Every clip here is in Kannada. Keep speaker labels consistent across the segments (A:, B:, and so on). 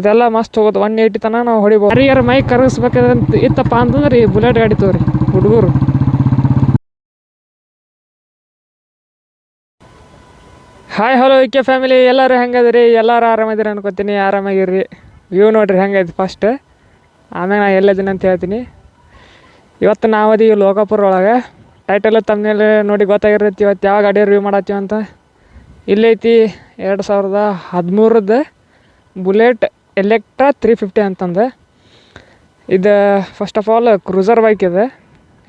A: ಅದೆಲ್ಲ ಮಸ್ತ್ ಹೋಗೋದು. ಒನ್ ಏಯ್ಟಿ ತನಕ ನಾವು ಹೊಡಿಬೋದು. ಯಾರಿಗಾರ ಮೈ ಕರಗಿಸ್ಬೇಕಂತ ಇತ್ತಪ್ಪ ಅಂತಂದ್ರೆ ಈ ಬುಲೆಟ್ ಗಾಡಿ ತಗೋರಿ ಹುಡುಗರು. ಹಾಯ್ ಹಲೋ ಇಕೆ ಫ್ಯಾಮಿಲಿ ಎಲ್ಲರೂ ಹೆಂಗದಿರಿ ಎಲ್ಲರೂ ಆರಾಮದಿರಿ ಅನ್ಕೋತೀನಿ. ಆರಾಮಾಗಿರ್ರಿ. ವ್ಯೂ ನೋಡ್ರಿ ಹೆಂಗೈತಿ ಫಸ್ಟ್ ಆಮೇಲೆ ನಾ ಎಲ್ಲಿದ್ದೀನಿ ಅಂತ ಹೇಳ್ತೀನಿ. ಇವತ್ತು ನಾವು ಅದೀವಿ ಲೋಕಾಪುರ ಒಳಗೆ ಟೈಟಲ್ ತಮ್ಮನೇಲಿ ನೋಡಿ ಗೊತ್ತಾಗಿರ್ತೈತಿ ಇವತ್ತು ಯಾವ ಗಾಡಿ ರಿವ್ಯೂ ಮಾಡತ್ತೀವಿ ಅಂತ. ಇಲ್ಲೈತಿ ಎರಡು ಸಾವಿರದ ಹದಿಮೂರದ್ದು. ಬುಲೆಟ್ ಎಲೆಕ್ಟ್ರಾ ತ್ರೀ ಫಿಫ್ಟಿ ಅಂತಂದು. ಇದು first of all cruiser bike ಇದೆ.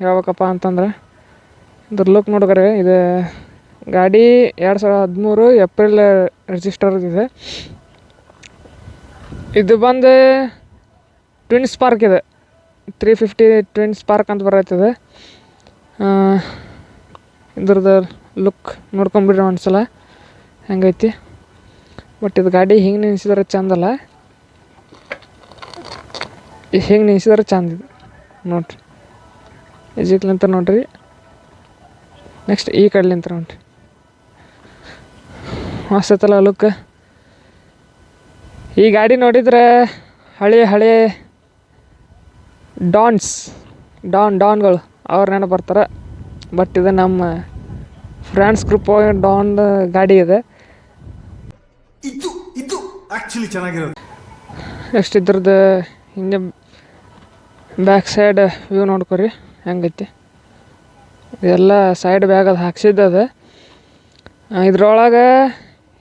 A: ಹೇಳ್ಬೇಕಪ್ಪ ಅಂತಂದ್ರೆ, ಇದ್ರ ಲುಕ್ ನೋಡಿದ್ರೆ ಇದು ಗಾಡಿ ಎರಡು ಸಾವಿರದ ಹದಿಮೂರು ಏಪ್ರಿಲ್ ರಿಜಿಸ್ಟರ್ ಇದೆ. ಇದು ಬಂದು ಟ್ವಿನ್ ಸ್ಪಾರ್ಕ್ ಇದೆ. ತ್ರೀ ಫಿಫ್ಟಿ ಟ್ವಿನ್ ಸ್ಪಾರ್ಕ್ ಅಂತ ಬರತ್ತಿದೆ ಇದ್ರದ್ದು ಲುಕ್ ನೋಡ್ಕೊಂಬಿಡ್ರಿ ಒಂದ್ಸಲ. ಹೆಂಗೈತಿ? ಬಟ್ ಇದು ಗಾಡಿ ಹಿಂಗೆ ನಿಲ್ಸಿದ್ರೆ ಚಂದಲ್ಲ. ಹಿಂಗೆ ನೆನೆಸಿದ್ರೆ ಚಂದ ಇದು. ನೋಡ್ರಿ. ಇಜಿಕ್ಲಿಂತ ನೋಡ್ರಿ. ನೆಕ್ಸ್ಟ್ ಈ ಕಡ್ಲಿಂತ ನೋಡ್ರಿ. ಮಸ್ತಲ್ಲ ಅಲುಕ್ಕ ಲುಕ್ ಈ ಗಾಡಿ ನೋಡಿದ್ರೆ ಹಳೆ ಹಳೆ ಡಾನ್ಸ್ ಡಾನ್ ಡಾನ್ಗಳು ಅವ್ರ ನೆನಪು ಬರ್ತಾರೆ. ಬಟ್ ಇದು ನಮ್ಮ ಫ್ರೆಂಡ್ಸ್ ಗ್ರೂಪ್ ಡಾನ್ ಗಾಡಿ ಇದೆ.
B: ಇದು ಇದು ಆ್ಯಕ್ಚುಲಿ ಚೆನ್ನಾಗಿರೋದು.
A: ನೆಕ್ಸ್ಟ್ ಇದ್ರದ್ದು ಹಿಂಗೆ ಬ್ಯಾಕ್ ಸೈಡ್ ವ್ಯೂ ನೋಡ್ಕೊರಿ, ಹೆಂಗೈತಿ? ಇದೆಲ್ಲ ಸೈಡ್ ಬ್ಯಾಗ್ ಅದು ಹಾಕ್ಸಿದ್ದದ ಇದ್ರೊಳಗೆ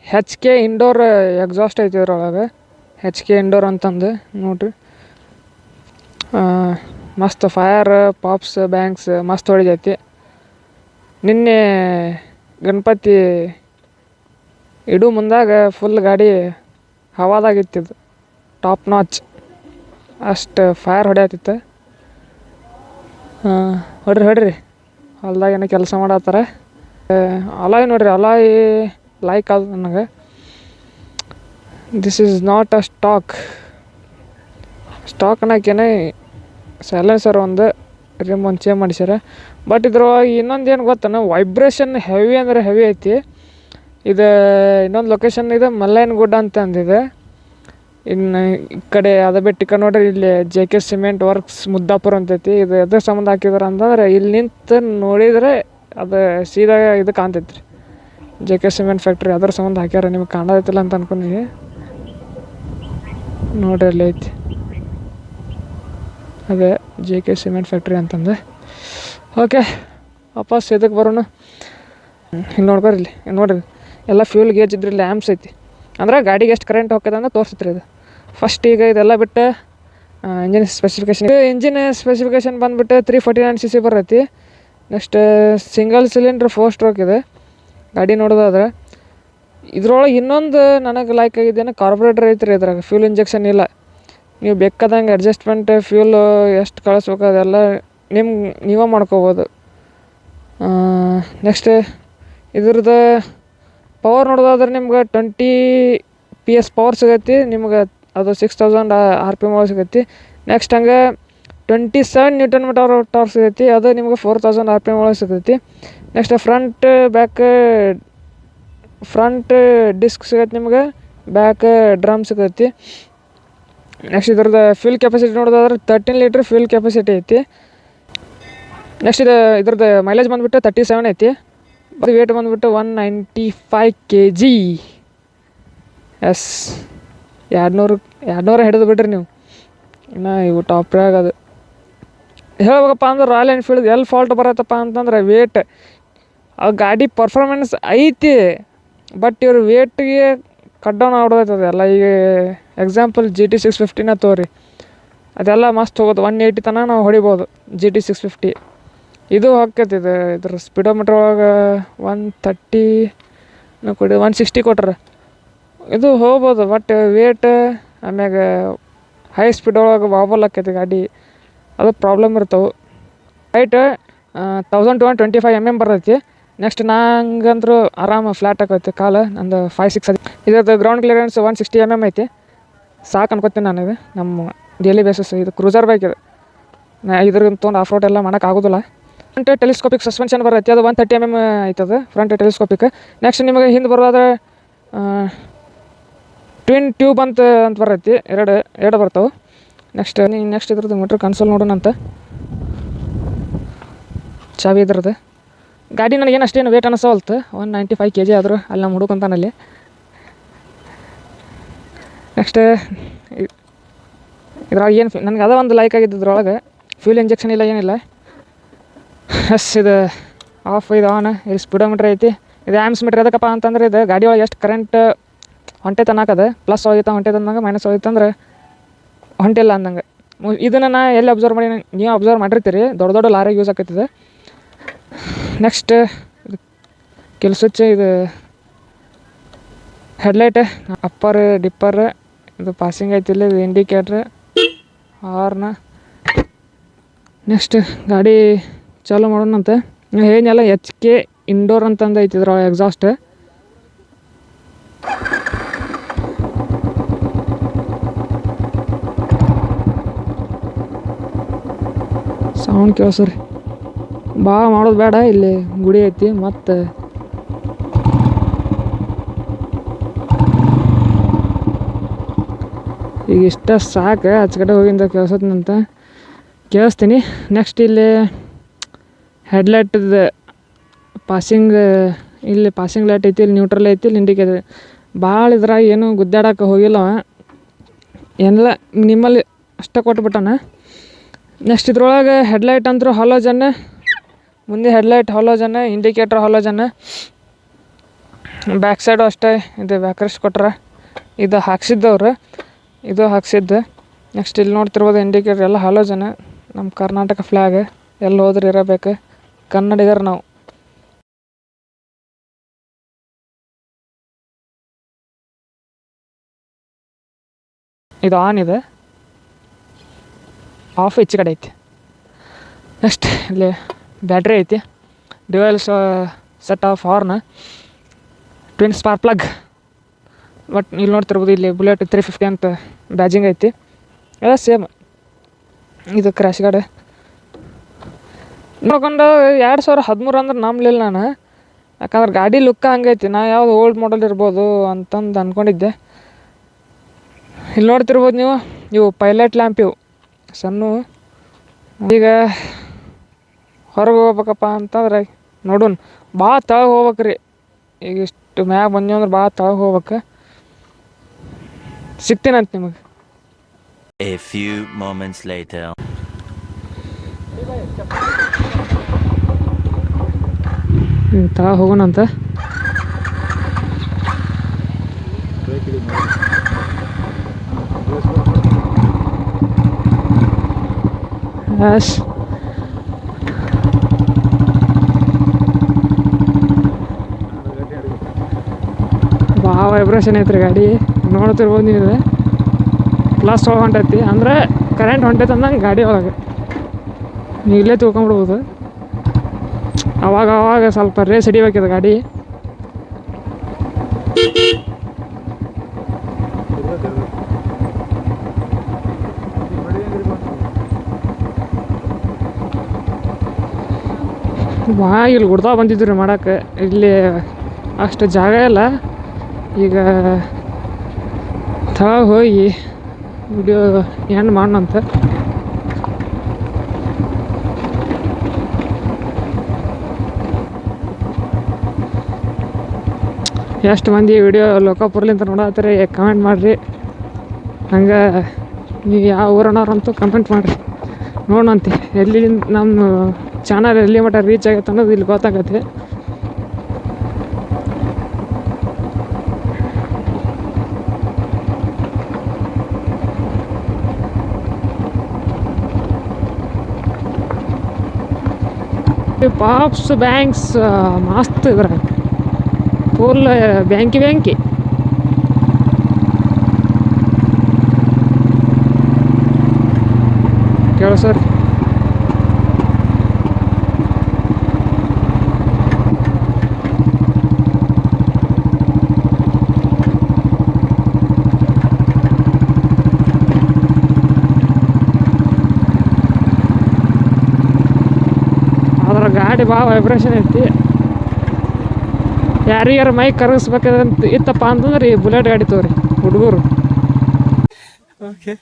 A: ಹೆಚ್ ಕೆ ಇಂಡೋರ್ ಎಕ್ಸಾಸ್ಟ್ ಐತಿ ಇದ್ರೊಳಗೆ. ಹೆಚ್ ಕೆ ಇಂಡೋರ್ ಅಂತಂದು, ನೋಡ್ರಿ. ಮಸ್ತ್ ಫೈರ್ ಪಾಪ್ಸ್ ಬ್ಯಾಂಕ್ಸ್ ಮಸ್ತ್ ಹೊಡಿತೈತಿ. ನಿನ್ನೆ ಗಣಪತಿ ಇಡು ಮುಂದಾಗ ಫುಲ್ ಗಾಡಿ ಹವಾದಾಗಿತ್ತಿದ್ದು ಟಾಪ್ ನಾಚ್ ಅಷ್ಟು ಫೈರ್ ಹೊಡ್ಯಾತಿತ್ತು. ಹೊಡ್ರಿ ಹೊಡ್ರಿ. ಹೊಲ್ದಾಗ ಏನೋ ಕೆಲಸ ಮಾಡತ್ತಾರ. ಅಲಾಯ್ ನೋಡ್ರಿ, ಅಲಾಯ್ ಲೈಕ್ ಅದು ನನಗೆ. This is not a stock stock ಅನ್ನೋಕೇನೆ silencer ಒಂದು ರಿಮ್ ಒಂದು ಚೇಂಜ್ ಮಾಡಿಸ್ಯಾರ. ಬಟ್ ಇದ್ರೊಳಗೆ ಇನ್ನೊಂದು ಏನು ಗೊತ್ತನ ವೈಬ್ರೇಷನ್ ಹೆವಿ ಅಂದರೆ ಹೆವಿ ಐತಿ. ಇದು ಇನ್ನೊಂದು ಲೊಕೇಶನ್ ಇದೆ ಮಲ್ಲಯ್ಯನ ಗುಡ್ಡ ಅಂತ ಅಂದಿದೆ. ಇನ್ನು ಈ ಕಡೆ ಅದ ಬಿಟ್ಟು ಈ ನೋಡ್ರಿ ಇಲ್ಲಿ J K cement works Muddapura ಅಂತೈತಿ. ಇದು ಎದ್ರ ಸಂಬಂಧ ಹಾಕಿದಾರೆ ಅಂತಂದ್ರೆ ಇಲ್ಲಿ ನಿಂತು ನೋಡಿದರೆ ಅದು ಸೀದಾ ಇದು ಕಾಣ್ತೈತೆ ರೀ ಜೆ ಕೆ ಸಿಮೆಂಟ್ ಫ್ಯಾಕ್ಟ್ರಿ ಅದ್ರ ಸಂಬಂಧ ಹಾಕ್ಯಾರ ನಿಮ್ಗೆ ಕಾಣೋದೈತಿಲ್ಲ ಅಂತ ಅನ್ಕೊಂಡಿ ನೋಡ್ರಿ ಅಲ್ಲಿ ಐತಿ. ಅದೇ ಜೆ ಕೆ ಸಿಮೆಂಟ್ ಫ್ಯಾಕ್ಟ್ರಿ ಅಂತಂದು ಓಕೆ ವಾಪಸ್ ಇದಕ್ಕೆ ಬರೋಣ? ಹಿಂಗೆ ನೋಡ್ಕೊರಿ ಇಲ್ಲಿ. ನೋಡ್ರಿ, ಎಲ್ಲ ಫ್ಯೂಲ್ ಗೇಜ್ ಇದ್ರಿ ಲ್ಯಾಂಪ್ಸ್ ಐತಿ. ಅಂದ್ರೆ ಗಾಡಿಗೆ ಎಷ್ಟು ಕರೆಂಟ್ ಹೋಗ್ತದೆ ಅಂತ ತೋರಿಸುತ್ತೆ ಇದು. ಫಸ್ಟ್ ಈಗ ಇದೆಲ್ಲ ಬಿಟ್ಟು ಇಂಜಿನ್ ಸ್ಪೆಸಿಫಿಕೇಶನ್ ಇಂಜಿನ್ ಸ್ಪೆಸಿಫಿಕೇಶನ್ ಬಂದುಬಿಟ್ಟು three forty nine C C ಬರೈತಿ next single cylinder four stroke ಇದೆ. ಗಾಡಿ ನೋಡೋದಾದ್ರೆ, ಇದ್ರೊಳಗೆ ಇನ್ನೊಂದು ನನಗೆ ಲೈಕ್ ಆಗಿದ್ದೇನೆ ಕಾರ್ಬೊರೇಟರ್ ಐತ್ರಿ ಇದ್ರಾಗ ಫ್ಯೂಲ್ ಇಂಜೆಕ್ಷನ್ ಇಲ್ಲ. ನೀವು ಬೇಕಾದಂಗೆ ಅಡ್ಜಸ್ಟ್ಮೆಂಟ್ ಫ್ಯೂಲ್ ಎಷ್ಟು ಕಳಿಸ್ಬೇಕು ಅದೆಲ್ಲ ನಿಮ್ಮ ನೀವೇ ಮಾಡ್ಕೋಬೋದು. ನೆಕ್ಸ್ಟ್ ಇದ್ರದ್ದು ಪವರ್ ನೋಡೋದಾದ್ರೆ ನಿಮ್ಗೆ ಟ್ವೆಂಟಿ ಪಿ ಎಸ್ ಪವರ್ ಸಿಗತ್ತೆ ನಿಮ್ಗೆ ಅದು six thousand R P M ಒಳಗೆ ಸಿಗೈತಿ. ನೆಕ್ಸ್ಟ್ ಹಂಗೆ twenty seven newton metre torque ಸಿಗೈತಿ, ಅದು ನಿಮ್ಗೆ four thousand R P M ಒಳಗೆ next front back front disc ಸಿಗತ್ತೆ ನಿಮ್ಗೆ ಬ್ಯಾಕ್ ಡ್ರಮ್ ಸಿಗತ್ತೆ ನೆಕ್ಸ್ಟ್ ಇದ್ರದ್ದು ಫ್ಯೂಲ್ ಕೆಪಾಸಿಟಿ ನೋಡೋದಾದ್ರೆ ತರ್ಟೀನ್ ಲೀಟ್ರ್ ಫ್ಯೂಲ್ ಕೆಪಾಸಿಟಿ ಐತಿ. ನೆಕ್ಸ್ಟ್ ಇದು, ಇದ್ರದ್ದು ಮೈಲೇಜ್ ಬಂದುಬಿಟ್ಟು ತರ್ಟಿ ಸೆವೆನ್ ಐತಿ. ಅದು ವೇಟ್ ಬಂದುಬಿಟ್ಟು one ninety five K G S ಎರಡುನೂರು, ಎರಡುನೂರ ಹಿಡಿದು ಬಿಡ್ರಿ ನೀವು. ಇನ್ನು ಇವು ಟಾಪ್ ಅದು ಹೇಳ್ಬೇಕಪ್ಪ ಅಂದ್ರೆ ರಾಯಲ್ ಎನ್ಫೀಲ್ಡ್ ಎಲ್ಲಿ ಫಾಲ್ಟ್ ಬರತ್ತಪ್ಪ ಅಂತಂದ್ರೆ ವೇಟ್ ಆ ಗಾಡಿ ಪರ್ಫಾರ್ಮೆನ್ಸ್ ಐತಿ ಬಟ್ ಇವ್ರ ವೇಟ್ಗೆ ಕಟ್ ಡೌನ್ ಆಗ್ಬಿಡ್ತೈತೆ ಎಲ್ಲ ಈಗ ಎಕ್ಸಾಂಪಲ್ ಜಿ ಟಿ ಸಿಕ್ಸ್ ಫಿಫ್ಟಿನ ತೋರಿ. ಅದೆಲ್ಲ ಮಸ್ತ್ ಹೋಗೋದು. ಒನ್ ಏಯ್ಟಿ ತನಕ ನಾವು ಹೊಡಿಬೋದು ಜಿ ಟಿ ಸಿಕ್ಸ್ ಫಿಫ್ಟಿ ಇದು ಹೋಗ್ತೈತಿ ಇದು ಇದ್ರ ಸ್ಪೀಡೋಮೀಟ್ರ್ ಒಳಗೆ ಒನ್ ತರ್ಟಿ ಕೊಡಿ ಒನ್ ಸಿಕ್ಸ್ಟಿ ಕೊಟ್ರೆ. ಇದು ಹೋಗ್ಬೋದು ಬಟ್ ವೇಟ್ ಆಮ್ಯಾಗ ಹೈ ಸ್ಪೀಡ್ ಒಳಗೆ ವಾಬಲ್ ಆಕೈತಿ ಗಾಡಿ. ಅದು ಪ್ರಾಬ್ಲಮ್ ಇರ್ತವೆ. Height thousand two one twenty five M M ಬರ್ತೈತಿ. ನೆಕ್ಸ್ಟ್ ನಂಗಂದ್ರೂ ಆರಾಮ ಫ್ಲ್ಯಾಟ್ ಆಕೈತಿ ಕಾಲ, ನಂದು ಫೈವ್ ಸಿಕ್ಸ್ ಇದ್ರದ್ದು ground clearance one sixty M M ಐತಿ. ಸಾಕು ಅನ್ಕೋತೀನಿ ನಾನು ಇದು. ನಮ್ಮ ಡೈಲಿ ಬೇಸಿಸ್ ಇದು ಕ್ರೂಸರ್ ಬೈಕ್ ಇದು. ನಾ ಇದ್ರಿಂದ ತೊಗೊಂಡು ಆಫ್ ರೋಡ್ ಎಲ್ಲ ಮಾಡೋಕ್ಕಾಗೋದಿಲ್ಲ ಫ್ರಂಟ್ ಟೆಲಿಸ್ಕೋಪಿಕ್ ಸಸ್ಪೆನ್ಷನ್ ಬರುತ್ತೆ, ಅದು one thirty M M front telescopic next ನಿಮಗೆ ಹಿಂದೆ ಬರೋದಾದ್ರೆ ಟ್ವಿನ್ ಟ್ಯೂಬ್ ಅಂತ ಅಂತ ಬರೈತಿ ಎರಡು ಎರಡು ಬರ್ತಾವೆ. ನೆಕ್ಸ್ಟ್ ನೆಕ್ಸ್ಟ್ ಇದ್ರದ್ದು ಮೀಟ್ರ್ ಕನ್ಸೋಲ್ ನೋಡೋಣ ಅಂತ. ಚಾವಿ ಇದ್ರದ್ದು. ಗಾಡಿ ನನಗೇನು ಅಷ್ಟೇನು weight ಅನಿಸವಲ್ತು one ninety five K G ಆದರೂ ಅಲ್ಲಿ. ನಮ್ಮ ಹುಡುಕಂತಾನಲ್ಲಿ ನೆಕ್ಸ್ಟ್ ಇದ್ರೊಳಗೆ ಏನು, ನನಗೆ ಅದ ಒಂದು ಲೈಕ್ ಆಗಿದ್ದು ಇದ್ರೊಳಗೆ ಫ್ಯೂಲ್ ಇಂಜೆಕ್ಷನ್ ಇಲ್ಲ, ಏನಿಲ್ಲ. ಎಸ್, ಇದು ಆಫ್ ಇದು ಆನ್ ಇದು ಸ್ಪೀಡೋಮೀಟ್ರ್ ಐತಿ. ಇದು ಆ್ಯಮ್ಸ್ ಮೀಟ್ರ್ ಎದಕ್ಕಪ್ಪ ಅಂತಂದ್ರೆ ಇದು ಗಾಡಿ ಒಳಗೆ ಎಷ್ಟು ಕರೆಂಟ್ ಹೊಂಟೆ ತನ್ನಕದ ಪ್ಲಸ್ ಹೋಗಿತ್ತ ಹೊಂಟೆ ತಂದಂಗೆ ಮೈನಸ್ ಹೋಗಿತ್ತು ಅಂದ್ರೆ ಹೊಂಟಿಲ್ಲ ಅಂದಂಗೆ. ಇದನ್ನು ನಾ ಎಲ್ಲಿ ಅಬ್ಸರ್ವ್ ಮಾಡಿ ನೀವು ಅಬ್ಸರ್ವ್ ಮಾಡಿರ್ತೀರಿ. ದೊಡ್ಡ ದೊಡ್ಡ ಲಾರಿಗೆ ಯೂಸ್ ಆಕೈತಿದೆ. ನೆಕ್ಸ್ಟ್ ಇದು ಇದು ಹೆಡ್ಲೈಟ್ ಅಪ್ಪರ್ ಡಿಪ್ಪರ್ ಇದು ಪಾಸಿಂಗ್ ಐತಿಲ್ಲ ಇದು ಇಂಡಿಕೇಟ್ರ್ ಹಾರ್ನ ನೆಕ್ಸ್ಟ್ ಗಾಡಿ ಚಾಲೂ ಮಾಡೋಣಂತೆ. ಏನೆಲ್ಲ ಎಚ್ ಕೆ ಇಂಡೋರ್ ಅಂತಂದು ಐತಿದ್ರ ಎಕ್ಸಾಸ್ಟ್ ಸೌಂಡ್ ಕೇಳಿಸ್ರಿ ಭಾಳ ಮಾಡೋದು ಬೇಡ, ಇಲ್ಲಿ ಗುಡಿ ಐತಿ, ಮತ್ತು ಈಗ ಇಷ್ಟ ಸಾಕು, ಆಚೆ ಕಡೆ ಹೋಗಿಂದ ಕೇಳಿಸತ್ನಂತ. ಕೇಳಿಸ್ತೀನಿ. ನೆಕ್ಸ್ಟ್ ಇಲ್ಲಿ ಹೆಡ್ಲೈಟ್ದು ಪಾಸಿಂಗ್, ಇಲ್ಲಿ ಪಾಸಿಂಗ್ ಲೈಟ್ ಐತಿ, ಇಲ್ಲಿ ನ್ಯೂಟ್ರಲ್ ಐತಿ, ಇಲ್ಲಿ ಇಂಡಿಕೇಟರ್ ಭಾಳ ಇದ್ರಾಗ ಏನು ಗುದ್ದಾಡಕ್ಕೆ ಹೋಗಿಲ್ಲ ಎಲ್ಲ ನಿಮ್ಮಲ್ಲಿ ಅಷ್ಟೇ ಕೊಟ್ಬಿಟ್ಟಾನ ನೆಕ್ಸ್ಟ್ ಇದ್ರೊಳಗೆ ಹೆಡ್ಲೈಟ್ ಹಾಲೋ ಹಾಲೋಜನ್, ಮುಂದೆ headlight halogen, indicator halogen. Back side ಅಷ್ಟೇ, ಇದು ಬ್ಯಾಕ್ರೆಸ್ಟ್ ಕೊಟ್ರ. ಇದು ಹಾಕ್ಸಿದ್ದವ್ರು ಇದು ಹಾಕ್ಸಿದ್ದು. ನೆಕ್ಸ್ಟ್ ಇಲ್ಲಿ ನೋಡ್ತಿರ್ಬೋದು ಇಂಡಿಕೇಟರ್ ಎಲ್ಲ ಹಾಲೋಜನ್. ನಮ್ಮ ಕರ್ನಾಟಕ ಫ್ಲ್ಯಾಗ್ ಎಲ್ಲಿ ಹೋದ್ರೆ ಇರಬೇಕು. ಕನ್ನಡಿಗರು ನಾವು. ಇದು ಆನ್ ಇದೆ. ಆಫ್ ಹೆಚ್ಚು ಕಡೆ ಐತಿ. ನೆಕ್ಸ್ಟ್ ಇಲ್ಲಿ ಬ್ಯಾಟ್ರಿ ಐತಿ. Dual set of horn twin spark plug but ಇಲ್ಲಿ ನೋಡ್ತಿರ್ಬೋದು, ಇಲ್ಲಿ ಬುಲೆಟ್ ತ್ರೀ ಫಿಫ್ಟಿ ಅಂತ ಬ್ಯಾಜಿಂಗ್ ಐತಿ. ಎಲ್ಲ ಸೇಮ್ ಇದು ಕ್ರ್ಯಾಶ್ ಗಾಡಿ. ನೋಡ್ಕೊಂಡು ಎರಡು ಸಾವಿರ ಹದಿಮೂರು ಅಂದ್ರೆ ನಂಬಲಿಲ್ಲ ನಾನು. ಯಾಕಂದ್ರೆ ಗಾಡಿ ಲುಕ್ಕ ಹಂಗೈತಿ ನಾ ಯಾವ್ದು ಓಲ್ಡ್ ಮಾಡಲ್ ಇರ್ಬೋದು ಅಂತಂದು ಅಂದ್ಕೊಂಡಿದ್ದೆ ಇಲ್ಲಿ ನೋಡ್ತಿರ್ಬೋದು ನೀವು ಇವು ಪೈಲಟ್ ಲ್ಯಾಂಪ್ ಇವು ಸಣ್ಣ. ಈಗ ಹೊರಗೆ ಹೋಗ್ಬೇಕಪ್ಪ ಅಂತಂದ್ರೆ ನೋಡೋಣ ಭಾಳ ತಳಗೆ ಹೋಗ್ಬೇಕು ರೀ. ಈಗ ಇಷ್ಟು ಮ್ಯಾಗ ಬಂದೀವಿ ಅಂದ್ರೆ ಭಾಳ ತಳಗೆ ಹೋಗ್ಬೇಕು. ಸಿಗ್ತೀನಂತ ನಿಮಗೆ.
C: A few moments later.
A: ತಳ ಹೋಗೋಣಂತ. ಎಸ್ ಭಾಳ ವೈಬ್ರೇಷನ್ ಐತ್ರಿ ಗಾಡಿ. ನೋಡ್ತಿರ್ಬೋದು ನೀವು ಲಾಸ್ಟ್ ಒಳಗೆ ಹೊಂಟೈತಿ ಅಂದ್ರೆ ಕರೆಂಟ್ ಹೊಂಟೈತೆ ಅಂದಂಗೆ ಗಾಡಿ ಒಳಗೆ. ನೀವು ಇಲ್ಲೇ ತಿಳ್ಕೊಂಬಿಡ್ಬೋದು ಅವಾಗ ಅವಾಗ ಸ್ವಲ್ಪ ರೇಸ್ ಹಿಡಿಬೇಕಿದೆ ಗಾಡಿ. ಬಾ ಇಲ್ಲಿ ಗುಡ್ದಾ ಬಂದಿದ್ರು ಮಾಡಕ್ಕೆ ಇಲ್ಲಿ ಅಷ್ಟು ಜಾಗ ಇಲ್ಲ. ಈಗ ತಳ ಹೋಗಿ ವಿಡಿಯೋ ಎಂಡ್ ಮಾಡೋಣಂತ. ಎಷ್ಟು ಮಂದಿ ವಿಡಿಯೋ ಲೋಕಾಪುರ್ಲಿಂದ ನೋಡತ್ತೀರಿ ಕಮೆಂಟ್ ಮಾಡಿರಿ. ಹಂಗೆ ನೀವು ಯಾವ ಊರನವ್ರಂತೂ ಕಮೆಂಟ್ ಮಾಡಿರಿ. ನೋಡೋಣಂತೆ, ಎಲ್ಲಿ ನಮ್ಮ ಚಾನಲ್ ಎಲ್ಲಿ ಮಟ್ಟ ರೀಚ್ ಆಗುತ್ತೆ ಅನ್ನೋದು ಇಲ್ಲಿ ಗೊತ್ತಾಗತ್ತೆ. ಪಾಪ್ಸ್ ಬ್ಯಾಂಕ್ಸ್ ಮಸ್ತ್ ಇದ್ರ ಫುಲ್ ಬ್ಯಾಂಕಿ ಬ್ಯಾಂಕಿ ಕೇಳ ಸರ್. ಅದ್ರ ಗಾಡಿ ಭಾಳ ವೈಬ್ರೇಷನ್ ಐತಿ. ಯಾರಿಗಾರ ಮೈ ಕರಗಿಸ್ಬೇಕಂತ ಇತ್ತಪ್ಪ ಅಂತಂದ್ರೆ ಈ ಬುಲೆಟ್ ಗಾಡಿ ತಗೋರಿ ಹುಡುಗರು.
B: ಓಕೆ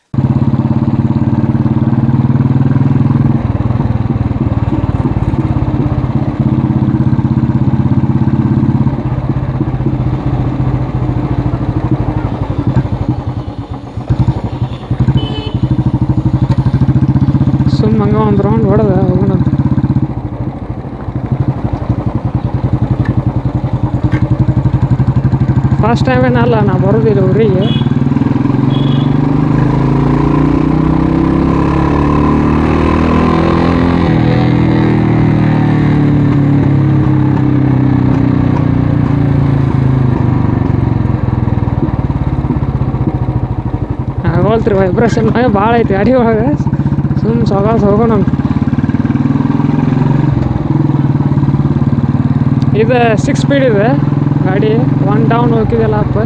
A: ಸುಮ್ಮ ಹಂಗ ಒಂದು ರೌಂಡ್ ಹೊಡೆದ. ಹೋಗೋಣಂತ ಫಸ್ಟ್ ಟೈಮ್ ಏನಲ್ಲ ನಾ ಬರೋದಿಲ್ಲ ಊರಿಗೆ ಆಗೋಲ್ತ್ರಿ ವೈಬ್ರೇಷನ್ ಭಾಳ ಐತಿ ಗಾಡಿ ಒಳಗೆ ಸುಮ್ಮ ಸೊಗಾಸ್ ಹೋಗೋಣ ಇದು ಸಿಕ್ಸ್ ಸ್ಪೀಡ್ ಇದೆ ಗಾಡಿ ಒನ್ ಡೌನ್ ಹೋಗಿದೆಲ್ಲ ಅಪ್ಪ?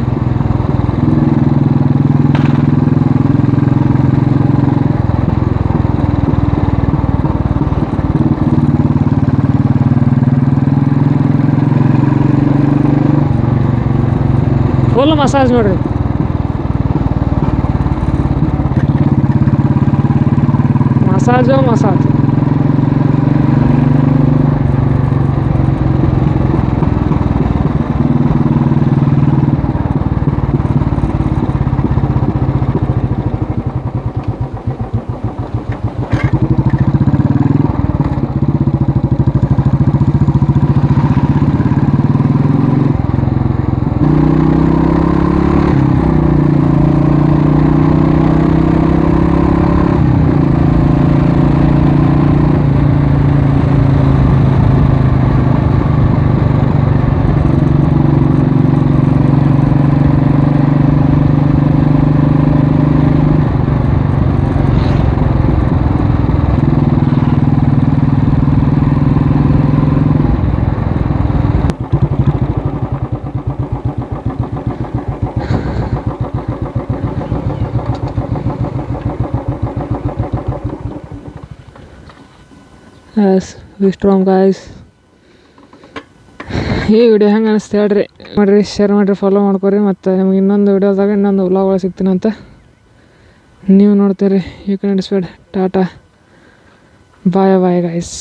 A: ಫುಲ್ ಮಸಾಜ್ ನೋಡ್ರಿ. ಮಸಾಜು ಮಸಾಜ್ ಎಸ್ ವಿಸ್ಟ್ರಾಮ್ ಗಾಯ್ಸ್ ಈ ವಿಡಿಯೋ ಹೆಂಗೆ ಅನಿಸ್ತು ಹೇಳ್ರಿ? ಮಾಡಿರಿ ಶೇರ್ ಮಾಡಿರಿ ಫಾಲೋ ಮಾಡ್ಕೊರಿ. ಮತ್ತು ನಿಮ್ಗೆ ಇನ್ನೊಂದು ವಿಡಿಯೋದಾಗ ಇನ್ನೊಂದು ವ್ಲಾಗ್ ಒಳಗೆ ಸಿಗ್ತೀನಂತ ನೀವು ನೋಡ್ತೀರಿ you can speed tata bye bye guys